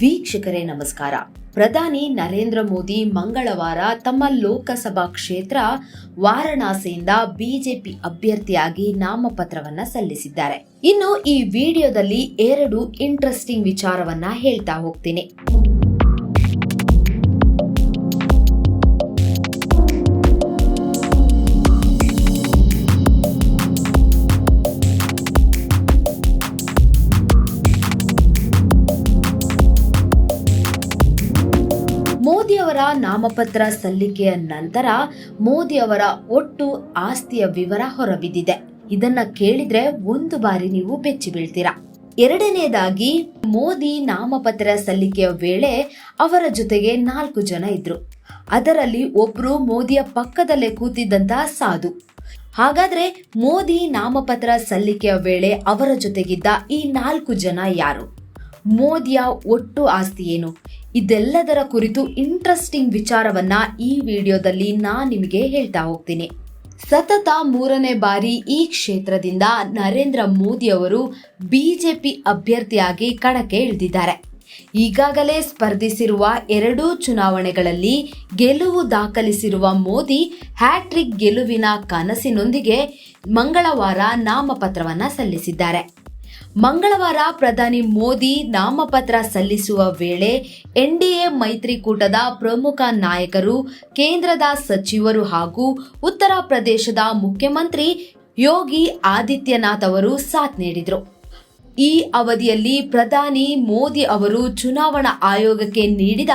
ವೀಕ್ಷಕರೇ, ನಮಸ್ಕಾರ. ಪ್ರಧಾನಿ ನರೇಂದ್ರ ಮೋದಿ ಮಂಗಳವಾರ ತಮ್ಮ ಲೋಕಸಭಾ ಕ್ಷೇತ್ರ ವಾರಣಾಸಿಯಿಂದ ಬಿಜೆಪಿ ಅಭ್ಯರ್ಥಿಯಾಗಿ ನಾಮಪತ್ರವನ್ನ ಸಲ್ಲಿಸಿದ್ದಾರೆ. ಇನ್ನು ಈ ವಿಡಿಯೋದಲ್ಲಿ ಎರಡು ಇಂಟ್ರೆಸ್ಟಿಂಗ್ ವಿಚಾರವನ್ನ ಹೇಳ್ತಾ ಹೋಗ್ತೀನಿ. ನಾಮಪತ್ರ ಸಲ್ಲಿಕೆಯ ನಂತರ ಮೋದಿ ಅವರ ಒಟ್ಟು ಆಸ್ತಿಯ ವಿವರ ಹೊರಬಿದ್ದಿದೆ. ಇದನ್ನ ಕೇಳಿದ್ರೆ ಒಂದು ಬಾರಿ ನೀವು ಬೆಚ್ಚಿ ಬೀಳ್ತೀರಾ. ಎರಡನೇದಾಗಿ, ಮೋದಿ ನಾಮಪತ್ರ ಸಲ್ಲಿಕೆಯ ವೇಳೆ ಅವರ ಜೊತೆಗೆ ನಾಲ್ಕು ಜನ ಇದ್ರು. ಅದರಲ್ಲಿ ಒಬ್ರು ಮೋದಿಯ ಪಕ್ಕದಲ್ಲೇ ಕೂತಿದ್ದಂತಹ ಸಾಧು. ಹಾಗಾದ್ರೆ ಮೋದಿ ನಾಮಪತ್ರ ಸಲ್ಲಿಕೆಯ ವೇಳೆ ಅವರ ಜೊತೆಗಿದ್ದ ಈ ನಾಲ್ಕು ಜನ ಯಾರು? ಮೋದಿಯ ಒಟ್ಟು ಆಸ್ತಿ ಏನು? ಇದೆಲ್ಲದರ ಕುರಿತು ಇಂಟ್ರೆಸ್ಟಿಂಗ್ ವಿಚಾರವನ್ನ ಈ ವಿಡಿಯೋದಲ್ಲಿ ನಾ ನಿಮಗೆ ಹೇಳ್ತಾ ಹೋಗ್ತೀನಿ. ಸತತ ಮೂರನೇ ಬಾರಿ ಈ ಕ್ಷೇತ್ರದಿಂದ ನರೇಂದ್ರ ಮೋದಿ ಅವರು ಬಿಜೆಪಿ ಅಭ್ಯರ್ಥಿಯಾಗಿ ಕಣಕ್ಕೆ ಇಳಿದಿದ್ದಾರೆ. ಈಗಾಗಲೇ ಸ್ಪರ್ಧಿಸಿರುವ ಎರಡೂ ಚುನಾವಣೆಗಳಲ್ಲಿ ಗೆಲುವು ದಾಖಲಿಸಿರುವ ಮೋದಿ ಹ್ಯಾಟ್ರಿಕ್ ಗೆಲುವಿನ ಕನಸಿನೊಂದಿಗೆ ಮಂಗಳವಾರ ನಾಮಪತ್ರವನ್ನ ಸಲ್ಲಿಸಿದ್ದಾರೆ. ಮಂಗಳವಾರ ಪ್ರಧಾನಿ ಮೋದಿ ನಾಮಪತ್ರ ಸಲ್ಲಿಸುವ ವೇಳೆ ಎನ್ಡಿಎ ಮೈತ್ರಿಕೂಟದ ಪ್ರಮುಖ ನಾಯಕರು, ಕೇಂದ್ರದ ಸಚಿವರು ಹಾಗೂ ಉತ್ತರ ಪ್ರದೇಶದ ಮುಖ್ಯಮಂತ್ರಿ ಯೋಗಿ ಆದಿತ್ಯನಾಥ್ ಅವರು ಸಾಥ್ ನೀಡಿದರು. ಈ ಅವಧಿಯಲ್ಲಿ ಪ್ರಧಾನಿ ಮೋದಿ ಅವರು ಚುನಾವಣಾ ಆಯೋಗಕ್ಕೆ ನೀಡಿದ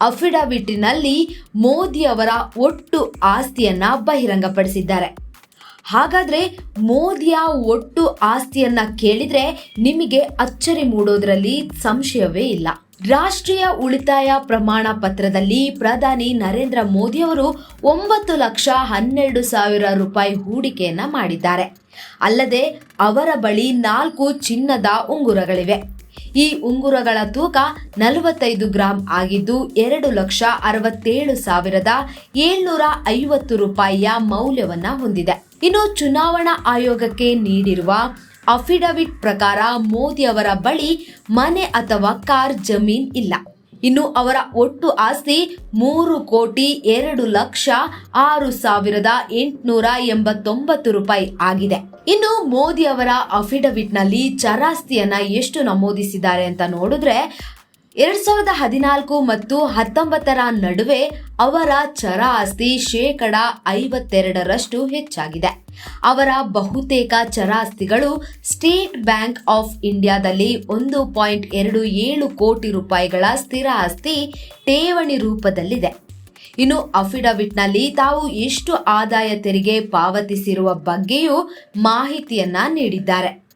ಅಫಿಡವಿಟ್ನಲ್ಲಿ ಮೋದಿ ಅವರ ಒಟ್ಟು ಆಸ್ತಿಯನ್ನ ಬಹಿರಂಗಪಡಿಸಿದ್ದಾರೆ. ಹಾಗಾದ್ರೆ ಮೋದಿಯ ಒಟ್ಟು ಆಸ್ತಿಯನ್ನ ಕೇಳಿದ್ರೆ ನಿಮಗೆ ಅಚ್ಚರಿ ಮೂಡೋದ್ರಲ್ಲಿ ಸಂಶಯವೇ ಇಲ್ಲ. ರಾಷ್ಟ್ರೀಯ ಉಳಿತಾಯ ಪ್ರಮಾಣ ಪತ್ರದಲ್ಲಿ ಪ್ರಧಾನಿ ನರೇಂದ್ರ ಮೋದಿ ಅವರು ಒಂಬತ್ತು ಲಕ್ಷ ಹನ್ನೆರಡು ಸಾವಿರ ರೂಪಾಯಿ ಹೂಡಿಕೆಯನ್ನ ಮಾಡಿದ್ದಾರೆ. ಅಲ್ಲದೆ ಅವರ ಬಳಿ ನಾಲ್ಕು ಚಿನ್ನದ ಉಂಗುರಗಳಿವೆ. ಈ ಉಂಗುರಗಳ ತೂಕ ನಲವತ್ತೈದು ಗ್ರಾಂ ಆಗಿದ್ದು ಎರಡು ಲಕ್ಷ ಅರವತ್ತೇಳು ಸಾವಿರದ ಏಳ್ನೂರ ಐವತ್ತು ರೂಪಾಯಿಯ ಮೌಲ್ಯವನ್ನ ಹೊಂದಿದೆ. ಇನ್ನು ಚುನಾವಣಾ ಆಯೋಗಕ್ಕೆ ನೀಡಿರುವ ಅಫಿಡವಿಟ್ ಪ್ರಕಾರ ಮೋದಿ ಅವರ ಬಳಿ ಮನೆ ಅಥವಾ ಕಾರ್ ಜಮೀನ್ ಇಲ್ಲ. ಇನ್ನು ಅವರ ಒಟ್ಟು ಆಸ್ತಿ ಮೂರು ಕೋಟಿ ಎರಡು ಲಕ್ಷ ಆರು ಸಾವಿರದ ಎಂಟುನೂರ ಎಂಬತ್ತೊಂಬತ್ತು ರೂಪಾಯಿ ಆಗಿದೆ. ಇನ್ನು ಮೋದಿ ಅವರ ಅಫಿಡವಿಟ್ನಲ್ಲಿ ಚರಾಸ್ತಿಯನ್ನ ಎಷ್ಟು ನಮೂದಿಸಿದ್ದಾರೆ ಅಂತ ನೋಡಿದ್ರೆ ಎರಡ್ ಸಾವಿರದ ಹದಿನಾಲ್ಕು ಮತ್ತು ಹತ್ತೊಂಬತ್ತರ ನಡುವೆ ಅವರ ಚರ ಆಸ್ತಿ ಶೇಕಡ ಐವತ್ತೆರಡರಷ್ಟು ಹೆಚ್ಚಾಗಿದೆ. ಅವರ ಬಹುತೇಕ ಚರಾಸ್ತಿಗಳು ಸ್ಟೇಟ್ ಬ್ಯಾಂಕ್ ಆಫ್ ಇಂಡಿಯಾದಲ್ಲಿ ಒಂದು ಪಾಯಿಂಟ್ ಎರಡು ಏಳು ಕೋಟಿ ರೂಪಾಯಿಗಳ ಸ್ಥಿರ ಆಸ್ತಿ ಠೇವಣಿ ರೂಪದಲ್ಲಿದೆ. ಇನ್ನು ಅಫಿಡವಿಟ್ನಲ್ಲಿ ತಾವು ಎಷ್ಟು ಆದಾಯ ತೆರಿಗೆ ಪಾವತಿಸಿರುವ ಬಗ್ಗೆಯೂ ಮಾಹಿತಿಯನ್ನ ನೀಡಿದ್ದಾರೆ.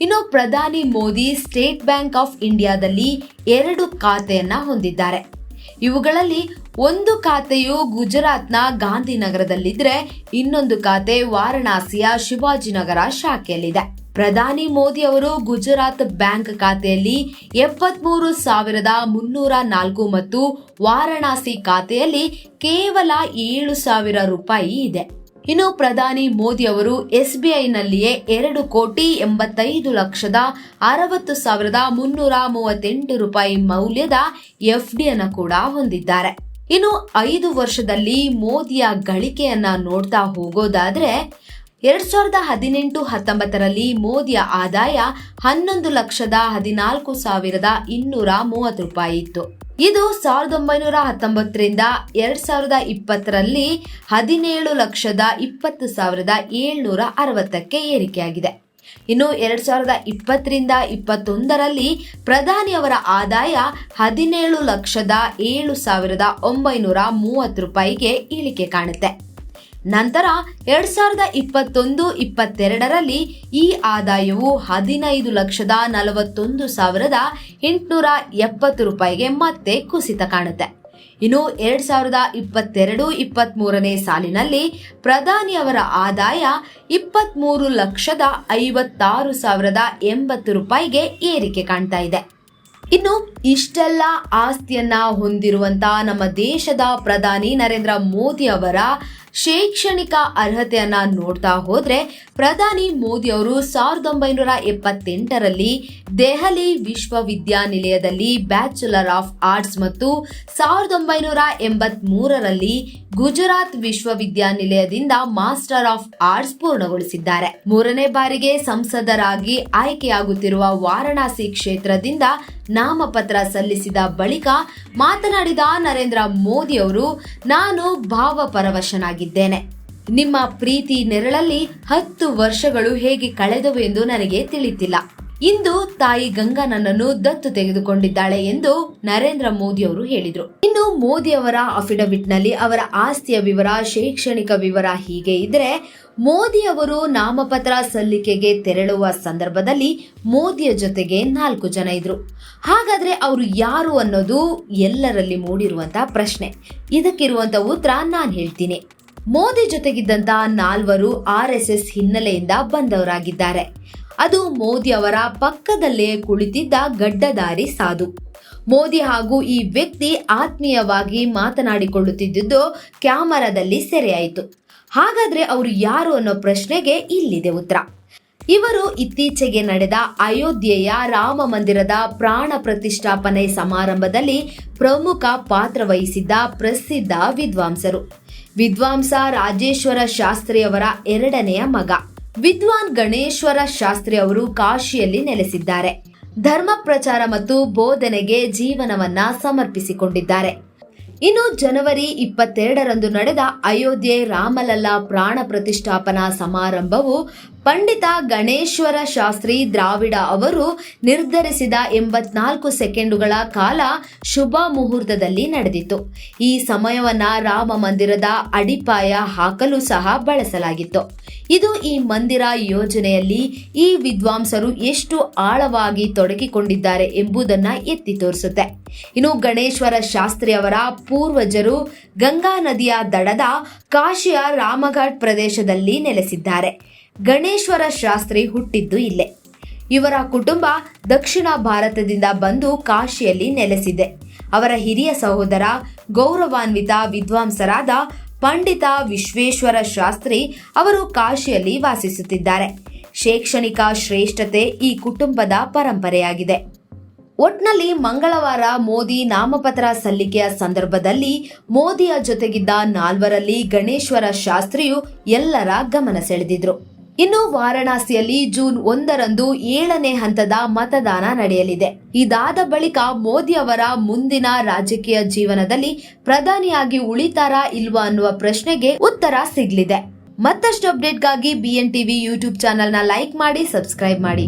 ಇನ್ನು ಪ್ರಧಾನಿ ಮೋದಿ ಸ್ಟೇಟ್ ಬ್ಯಾಂಕ್ ಆಫ್ ಇಂಡಿಯಾದಲ್ಲಿ ಎರಡು ಖಾತೆಯನ್ನ ಹೊಂದಿದ್ದಾರೆ. ಇವುಗಳಲ್ಲಿ ಒಂದು ಖಾತೆಯು ಗುಜರಾತ್ನ ಗಾಂಧಿನಗರದಲ್ಲಿದ್ದರೆ ಇನ್ನೊಂದು ಖಾತೆ ವಾರಣಾಸಿಯ ಶಿವಾಜಿನಗರ ಶಾಖೆಯಲ್ಲಿದೆ. ಪ್ರಧಾನಿ ಮೋದಿ ಅವರು ಗುಜರಾತ್ ಬ್ಯಾಂಕ್ ಖಾತೆಯಲ್ಲಿ ಎಪ್ಪತ್ಮೂರು ಸಾವಿರದ ಮುನ್ನೂರ ನಾಲ್ಕು ಮತ್ತು ವಾರಣಾಸಿ ಖಾತೆಯಲ್ಲಿ ಕೇವಲ ಏಳು ಸಾವಿರ ರೂಪಾಯಿ ಇದೆ. ಇನ್ನು ಪ್ರಧಾನಿ ಮೋದಿ ಅವರು ಎಸ್ಬಿಐನಲ್ಲಿಯೇ ಎರಡು ಕೋಟಿ ಎಂಬತ್ತೈದು ಲಕ್ಷದ ಅರವತ್ತು ಸಾವಿರದ ಮುನ್ನೂರ ಮೂವತ್ತೆಂಟು ರೂಪಾಯಿ ಮೌಲ್ಯದ ಎಫ್ಡಿಯನ್ನು ಕೂಡ ಹೊಂದಿದ್ದಾರೆ. ಇನ್ನು ಐದು ವರ್ಷದಲ್ಲಿ ಮೋದಿಯ ಗಳಿಕೆಯನ್ನ ನೋಡ್ತಾ ಹೋಗೋದಾದ್ರೆ, ಎರಡ್ ಸಾವಿರದ ಹದಿನೆಂಟು ಹತ್ತೊಂಬತ್ತರಲ್ಲಿ ಮೋದಿಯ ಆದಾಯ ಹನ್ನೊಂದು ಲಕ್ಷದ ಹದಿನಾಲ್ಕು ಸಾವಿರದ ಇನ್ನೂರ ಮೂವತ್ತು ರೂಪಾಯಿ ಇತ್ತು. ಇದು ಸಾವಿರದ ಒಂಬೈನೂರ ಹತ್ತೊಂಬತ್ತರಿಂದ ಎರಡ್ ಸಾವಿರದ ಇಪ್ಪತ್ತರಲ್ಲಿ ಹದಿನೇಳು ಲಕ್ಷದ ಇಪ್ಪತ್ತು ಸಾವಿರದ ಏಳ್ನೂರ ಅರವತ್ತಕ್ಕೆ ಏರಿಕೆಯಾಗಿದೆ. ಇನ್ನು ಎರಡ್ ಸಾವಿರದ ಇಪ್ಪತ್ತರಿಂದ ಇಪ್ಪತ್ತೊಂದರಲ್ಲಿ ಪ್ರಧಾನಿಯವರ ಆದಾಯ ಹದಿನೇಳು ಲಕ್ಷದ ಏಳು ಸಾವಿರದ ಒಂಬೈನೂರ ಮೂವತ್ತು ರೂಪಾಯಿಗೆ ಇಳಿಕೆ ಕಾಣುತ್ತೆ. ನಂತರ ಎರಡ್ ಸಾವಿರದ ಇಪ್ಪತ್ತೊಂದು, ಇಪ್ಪತ್ತೆರಡರಲ್ಲಿ ಈ ಆದಾಯವು ಹದಿನೈದು ಲಕ್ಷದ ನಲವತ್ತೊಂದು ಸಾವಿರದ ಎಂಟುನೂರ ಎಪ್ಪತ್ತು ರೂಪಾಯಿಗೆ ಮತ್ತೆ ಕುಸಿತ ಕಾಣುತ್ತೆ. ಇನ್ನು ಎರಡ್ ಸಾವಿರದ ಇಪ್ಪತ್ತೆರಡು ಇಪ್ಪತ್ತ್ ಮೂರನೇ ಸಾಲಿನಲ್ಲಿ ಪ್ರಧಾನಿಯವರ ಆದಾಯ ಇಪ್ಪತ್ತ್ಮೂರು ಲಕ್ಷದ ಐವತ್ತಾರು ಸಾವಿರದ ಎಂಬತ್ತು ರೂಪಾಯಿಗೆ ಏರಿಕೆ ಕಾಣ್ತಾ ಇದೆ. ಇನ್ನು ಇಷ್ಟೆಲ್ಲ ಆಸ್ತಿಯನ್ನ ಹೊಂದಿರುವಂತ ನಮ್ಮ ದೇಶದ ಪ್ರಧಾನಿ ನರೇಂದ್ರ ಮೋದಿ ಅವರ ಶೈಕ್ಷಣಿಕ ಅರ್ಹತೆಯನ್ನ ನೋಡ್ತಾ ಹೋದ್ರೆ ಪ್ರಧಾನಿ ಮೋದಿ ಅವರು ಸಾವಿರದ ಒಂಬೈನೂರ ಎಪ್ಪತ್ತೆಂಟರಲ್ಲಿ ದೆಹಲಿ ವಿಶ್ವವಿದ್ಯಾನಿಲಯದಲ್ಲಿ ಬ್ಯಾಚುಲರ್ ಆಫ್ ಆರ್ಟ್ಸ್ ಮತ್ತು ಸಾವಿರದ ಒಂಬೈನೂರ ಎಂಬತ್ ಮೂರರಲ್ಲಿ ಗುಜರಾತ್ ವಿಶ್ವವಿದ್ಯಾನಿಲಯದಿಂದ ಮಾಸ್ಟರ್ ಆಫ್ ಆರ್ಟ್ಸ್ ಪೂರ್ಣಗೊಳಿಸಿದ್ದಾರೆ. ಮೂರನೇ ಬಾರಿಗೆ ಸಂಸದರಾಗಿ ಆಯ್ಕೆಯಾಗುತ್ತಿರುವ ವಾರಣಾಸಿ ಕ್ಷೇತ್ರದಿಂದ ನಾಮಪತ್ರ ಸಲ್ಲಿಸಿದ ಬಳಿಕ ಮಾತನಾಡಿದ ನರೇಂದ್ರ ಮೋದಿ ಅವರು, ನಾನು ಭಾವಪರವಶನಾಗಿದ್ದೇನೆ. ನಿಮ್ಮ ಪ್ರೀತಿ ನೆರಳಲ್ಲಿ ಹತ್ತು ವರ್ಷಗಳು ಹೇಗೆ ಕಳೆದವು ಎಂದು ನನಗೆ ತಿಳಿತಿಲ್ಲ. ಇಂದು ತಾಯಿ ಗಂಗಾ ನನ್ನನ್ನು ದತ್ತು ತೆಗೆದುಕೊಂಡಿದ್ದಾಳೆ ಎಂದು ನರೇಂದ್ರ ಮೋದಿ ಅವರು ಹೇಳಿದರು. ಇನ್ನು ಮೋದಿ ಅವರ ಅಫಿಡವಿಟ್ನಲ್ಲಿ ಅವರ ಆಸ್ತಿಯ ವಿವರ, ಶೈಕ್ಷಣಿಕ ವಿವರ ಹೀಗೆ ಇದ್ರೆ ಮೋದಿ ಅವರು ನಾಮಪತ್ರ ಸಲ್ಲಿಕೆಗೆ ತೆರಳುವ ಸಂದರ್ಭದಲ್ಲಿ ಮೋದಿಯ ಜೊತೆಗೆ ನಾಲ್ಕು ಜನ ಇದ್ರು. ಹಾಗಾದ್ರೆ ಅವರು ಯಾರು ಅನ್ನೋದು ಎಲ್ಲರಲ್ಲಿ ಮೂಡಿರುವಂತ ಪ್ರಶ್ನೆ. ಇದಕ್ಕಿರುವಂತ ಉತ್ತರ ನಾನು ಹೇಳ್ತೀನಿ. ಮೋದಿ ಜೊತೆಗಿದ್ದಂತ ನಾಲ್ವರು ಆರ್ ಎಸ್ ಎಸ್ ಹಿನ್ನೆಲೆಯಿಂದ ಬಂದವರಾಗಿದ್ದಾರೆ. ಅದು ಮೋದಿ ಅವರ ಪಕ್ಕದಲ್ಲೇ ಕುಳಿತಿದ್ದ ಗಡ್ಡದಾರಿ ಸಾಧು. ಮೋದಿ ಹಾಗೂ ಈ ವ್ಯಕ್ತಿ ಆತ್ಮೀಯವಾಗಿ ಮಾತನಾಡಿಕೊಳ್ಳುತ್ತಿದ್ದುದು ಕ್ಯಾಮರಾದಲ್ಲಿ ಸೆರೆಯಾಯಿತು. ಹಾಗಾದ್ರೆ ಅವರು ಯಾರು ಅನ್ನೋ ಪ್ರಶ್ನೆಗೆ ಇಲ್ಲಿದೆ ಉತ್ತರ. ಇವರು ಇತ್ತೀಚೆಗೆ ನಡೆದ ಅಯೋಧ್ಯೆಯ ರಾಮ ಮಂದಿರದ ಪ್ರಾಣ ಪ್ರತಿಷ್ಠಾಪನೆ ಸಮಾರಂಭದಲ್ಲಿ ಪ್ರಮುಖ ಪಾತ್ರ ವಹಿಸಿದ್ದ ಪ್ರಸಿದ್ಧ ವಿದ್ವಾಂಸರು. ವಿದ್ವಾಂಸ ರಾಜೇಶ್ವರ ಶಾಸ್ತ್ರಿಯವರ ಎರಡನೆಯ ಮಗ. ವಿದ್ವಾನ್ ಗಣೇಶ್ವರ ಶಾಸ್ತ್ರಿ ಅವರು ಕಾಶಿಯಲ್ಲಿ ನೆಲೆಸಿದ್ದಾರೆ. ಧರ್ಮ ಪ್ರಚಾರ ಮತ್ತು ಬೋಧನೆಗೆ ಜೀವನವನ್ನ ಸಮರ್ಪಿಸಿಕೊಂಡಿದ್ದಾರೆ. ಇನ್ನು ಜನವರಿ ಇಪ್ಪತ್ತೆರಡರಂದು ನಡೆದ ಅಯೋಧ್ಯೆ ರಾಮಲಲ್ಲಾ ಪ್ರಾಣ ಪ್ರತಿಷ್ಠಾಪನಾ ಸಮಾರಂಭವು ಪಂಡಿತ ಗಣೇಶ್ವರ ಶಾಸ್ತ್ರಿ ದ್ರಾವಿಡ ಅವರು ನಿರ್ಧರಿಸಿದ ಎಂಬತ್ನಾಲ್ಕು ಸೆಕೆಂಡುಗಳ ಕಾಲ ಶುಭ ಮುಹೂರ್ತದಲ್ಲಿ ನಡೆದಿತ್ತು. ಈ ಸಮಯವನ್ನ ರಾಮ ಮಂದಿರದ ಅಡಿಪಾಯ ಹಾಕಲು ಸಹ ಬಳಸಲಾಗಿತ್ತು. ಇದು ಈ ಮಂದಿರ ಯೋಜನೆಯಲ್ಲಿ ಈ ವಿದ್ವಾಂಸರು ಎಷ್ಟು ಆಳವಾಗಿ ತೊಡಗಿಕೊಂಡಿದ್ದಾರೆ ಎಂಬುದನ್ನ ಎತ್ತಿ ತೋರಿಸುತ್ತೆ. ಇನ್ನು ಗಣೇಶ್ವರ ಶಾಸ್ತ್ರಿ ಅವರ ಪೂರ್ವಜರು ಗಂಗಾ ನದಿಯ ದಡದ ಕಾಶಿಯ ರಾಮಘಾಟ್ ಪ್ರದೇಶದಲ್ಲಿ ನೆಲೆಸಿದ್ದಾರೆ. ಗಣೇಶ್ವರ ಶಾಸ್ತ್ರಿ ಹುಟ್ಟಿದ್ದು ಇಲ್ಲೇ. ಇವರ ಕುಟುಂಬ ದಕ್ಷಿಣ ಭಾರತದಿಂದ ಬಂದು ಕಾಶಿಯಲ್ಲಿ ನೆಲೆಸಿದೆ. ಅವರ ಹಿರಿಯ ಸಹೋದರ, ಗೌರವಾನ್ವಿತ ವಿದ್ವಾಂಸರಾದ ಪಂಡಿತ ವಿಶ್ವೇಶ್ವರ ಶಾಸ್ತ್ರಿ ಅವರು ಕಾಶಿಯಲ್ಲಿ ವಾಸಿಸುತ್ತಿದ್ದಾರೆ. ಶೈಕ್ಷಣಿಕ ಶ್ರೇಷ್ಠತೆ ಈ ಕುಟುಂಬದ ಪರಂಪರೆಯಾಗಿದೆ. ಒಟ್ನಲ್ಲಿ ಮಂಗಳವಾರ ಮೋದಿ ನಾಮಪತ್ರ ಸಲ್ಲಿಕೆಯ ಸಂದರ್ಭದಲ್ಲಿ ಮೋದಿಯ ಜೊತೆಗಿದ್ದ ನಾಲ್ವರಲ್ಲಿ ಗಣೇಶ್ವರ ಶಾಸ್ತ್ರಿಯು ಎಲ್ಲರ ಗಮನ ಸೆಳೆದಿದ್ರು. ಇನ್ನು ವಾರಣಾಸಿಯಲ್ಲಿ ಜೂನ್ ಒಂದರಂದು ಏಳನೇ ಹಂತದ ಮತದಾನ ನಡೆಯಲಿದೆ. ಇದಾದ ಬಳಿಕ ಮೋದಿ ಅವರ ಮುಂದಿನ ರಾಜಕೀಯ ಜೀವನದಲ್ಲಿ ಪ್ರಧಾನಿಯಾಗಿ ಉಳಿತಾರಾ ಇಲ್ವಾ ಅನ್ನುವ ಪ್ರಶ್ನೆಗೆ ಉತ್ತರ ಸಿಗ್ಲಿದೆ. ಮತ್ತಷ್ಟು ಅಪ್ಡೇಟ್ಗಾಗಿ ಬಿಎನ್ ಟಿವಿ ಯೂಟ್ಯೂಬ್ ಚಾನೆಲ್ನ ಲೈಕ್ ಮಾಡಿ, ಸಬ್ಸ್ಕ್ರೈಬ್ ಮಾಡಿ.